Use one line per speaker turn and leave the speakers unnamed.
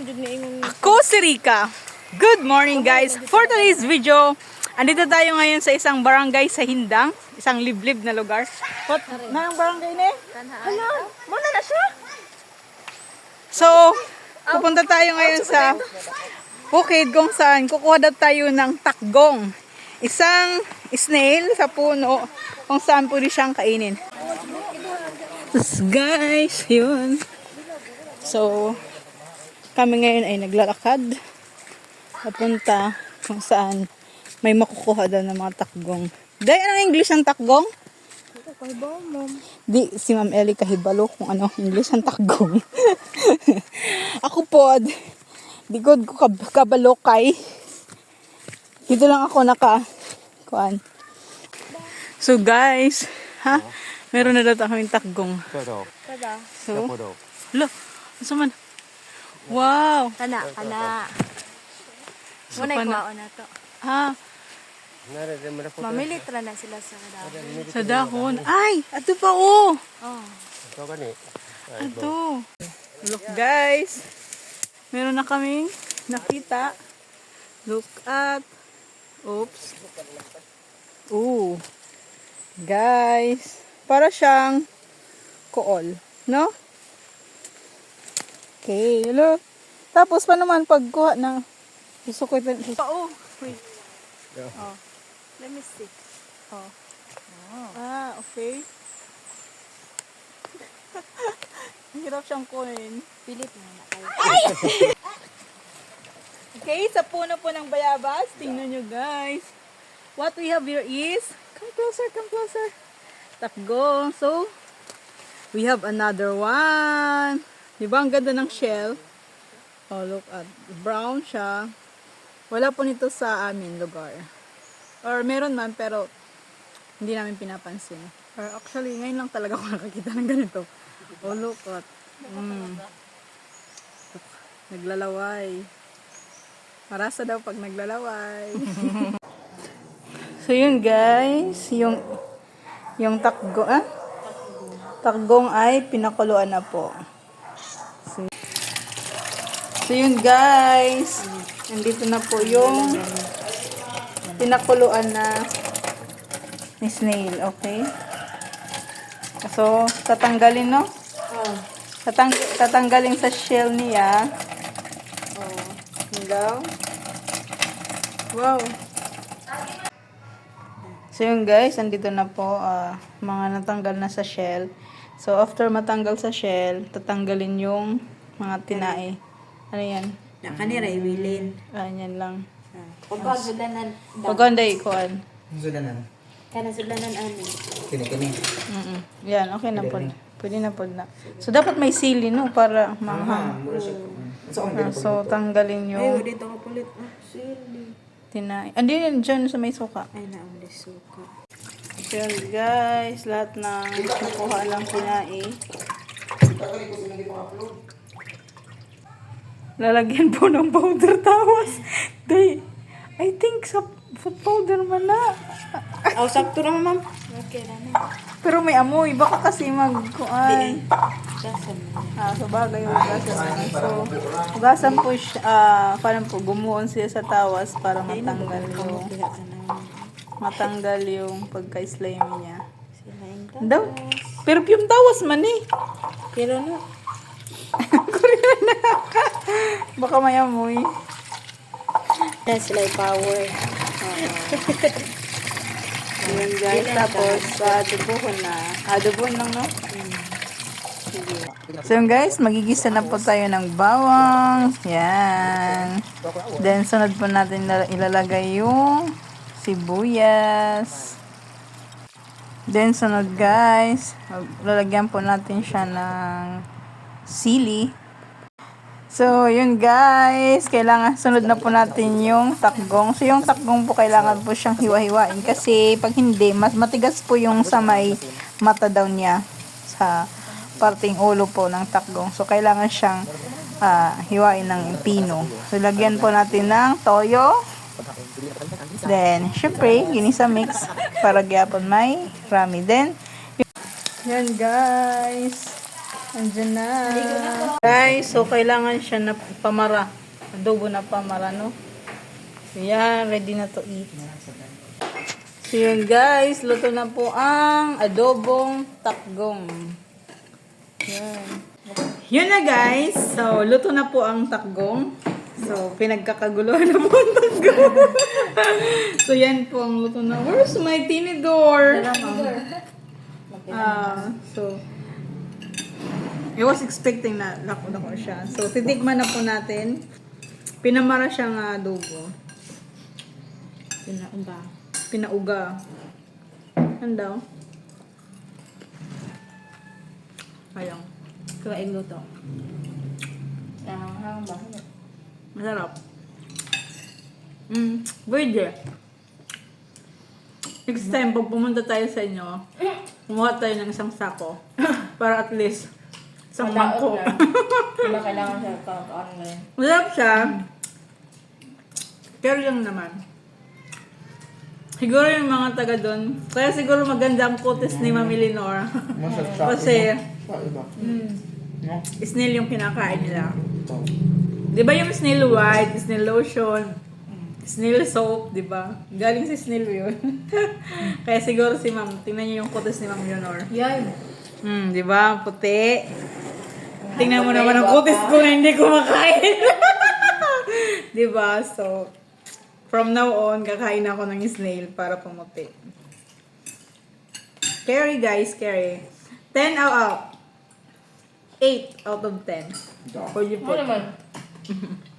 ingon
Ako si Rika. Good morning guys. For today's video, andito tayo ngayon sa isang barangay sa Hindang. Isang liblib na lugar. What? Na ang barangay ni? Hala, muna na siya. So, pupunta tayo ngayon sa bukid kung saan kukuha daw tayo ng takgong. Isang snail sa puno kung saan pwede siyang kainin. Tapos guys, yun. So, kami ngayon ay naglalakad papunta kung saan may makukuha daw ng mga takgong. Day, anong English ng takgong?
kay ba mom.
Di, si Ma'am Ellie kahibalo kung ano English ang takgong. ako po, di ko ko kab- kabalo kay. Dito lang ako naka, kuan. So guys, ha? Meron na daw kaming takgong.
Todo.
Kada.
So, lo, asa man? Wow!
Kana kana.
So,
Muna
pana-
ikuha na to.
Ha?
Mo na
sila sa kada.
Sa dahon. Ay! Ato pa oh!
Oh.
Ito gani.
Ato. Look guys. Meron na kaming nakita. Look at. Oops. Ooh. Guys. Para siyang kool. No? Okay. Look. Tapos pa naman pagkuha ng gusto ko ito. Oh. Wait.
Oh. Let me see.
Oh. Ah, okay. Hirap siyang kunin.
Pilit na na kayo.
Okay, sa puno po ng bayabas, tingnan nyo guys. What we have here is, come closer, come closer. Takgo. So, we have another one. Di ba ang ganda ng shell? Oh, look at, brown siya. Wala po nito sa amin lugar. Or meron man, pero hindi namin pinapansin. Or actually, ngayon lang talaga ako nakakita ng ganito. Oh, look at. Mm. Look, Naglalaway. Marasa daw pag naglalaway. so yun guys, yung yung takgo, ah? Takgong ay pinakuluan na po. So, yun guys, nandito na po yung pinakuluan na ni snail, okay? So, tatanggalin, no?
Oh.
Tatang tatanggalin sa shell niya. Oh, hanggang. Wow. So yun guys, andito na po ah, mga natanggal na sa shell. So after matanggal sa shell, tatanggalin yung mga tinae. Ano yan?
Na kanira iwilin.
Ah, yan lang.
Pag sudlanan
Pagonday, kuan.
Sulanan.
kana sudlanan ani.
Kini-kini.
Mm Yan, okay na po. Pwede na po na. So dapat may sili no para manghang.
Sa kong
Ah, so tanggalin yung
dito ko pulit. Ah, sili.
tinae. Andi yan dyan sa may suka.
Ay na ang suka.
So yun guys, lahat ng nakuha ng tinae. Lalagyan po ng powder tawas. Day, I think sa food powder man na.
Aw sakto ra ma'am. Okay na na.
Pero may amoy, baka kasi magkuan.
Dasan.
Ah, so bagay yung hugasan naman. So, hugasan po siya, ah, parang po, gumuon siya sa tawas para matanggal yung,
ka na.
matanggal yung pagka-slimy niya.
Sila inta.
Daw, perfume tawas man eh.
Pero no.
Baka may amoy.
Na sila yung power.
Ayan guys, tapos uh, adobohon na. Adobohon lang, no? Sige. So yun guys, magigisa na po tayo ng bawang. Yan. Then sunod po natin ila- ilalagay yung sibuyas. Then sunod guys, lalagyan po natin siya ng sili. So, yun guys, kailangan sunod na po natin yung takgong. So, yung takgong po kailangan po siyang hiwa-hiwain kasi pag hindi, mas matigas po yung sa may mata daw niya sa parting ulo po ng takgong. So, kailangan siyang ah, hiwain ng pino. So, lagyan po natin ng toyo. Then, syempre, ginisa mix para gyapon may rami. Then, yan guys. Andyan na. Guys, so kailangan siya na pamara. Adobo na pamara, no? So yan, ready na to eat. So yun guys, luto na po ang adobong takgong. Yan. Yun na guys. So, luto na po ang takgong. So, pinagkakaguluhan na po ang takgong. so, yan po ang luto na. Where's my tinidor? Ah, so, I was expecting na lako-lako siya. So, titikman na po natin. Pinamara siyang adobo. Pinauga. Pinauga. Ano daw? Ayun.
Kumain luto. Ah, hang ba?
Masarap. Mm, pwede. Next time, pag pumunta tayo sa inyo, kumuha tayo ng isang sako. Para at least, isang mangkok.
Diba kailangan siya kakaano na yun?
Masarap siya. Pero yung naman. Siguro yung mga taga doon. Kaya siguro maganda ang kutis ni Mami Lenore.
Masarap sa
Kasi,
Sa iba. No?
snail yung kinakain nila. Di ba yung snail white, snail lotion, snail soap, di ba? Galing sa snail yun. Kaya siguro si ma'am, tingnan niyo yung kutis ni ma'am Leonor.
Yan.
Hmm, di ba? Puti. Tingnan mo naman ang kutis ko na hindi kumakain. di ba? So, from now on, kakain ako ng snail para pumuti. Carry guys, carry. 10 out of 8 out of 10. For you
Ano
po.
naman?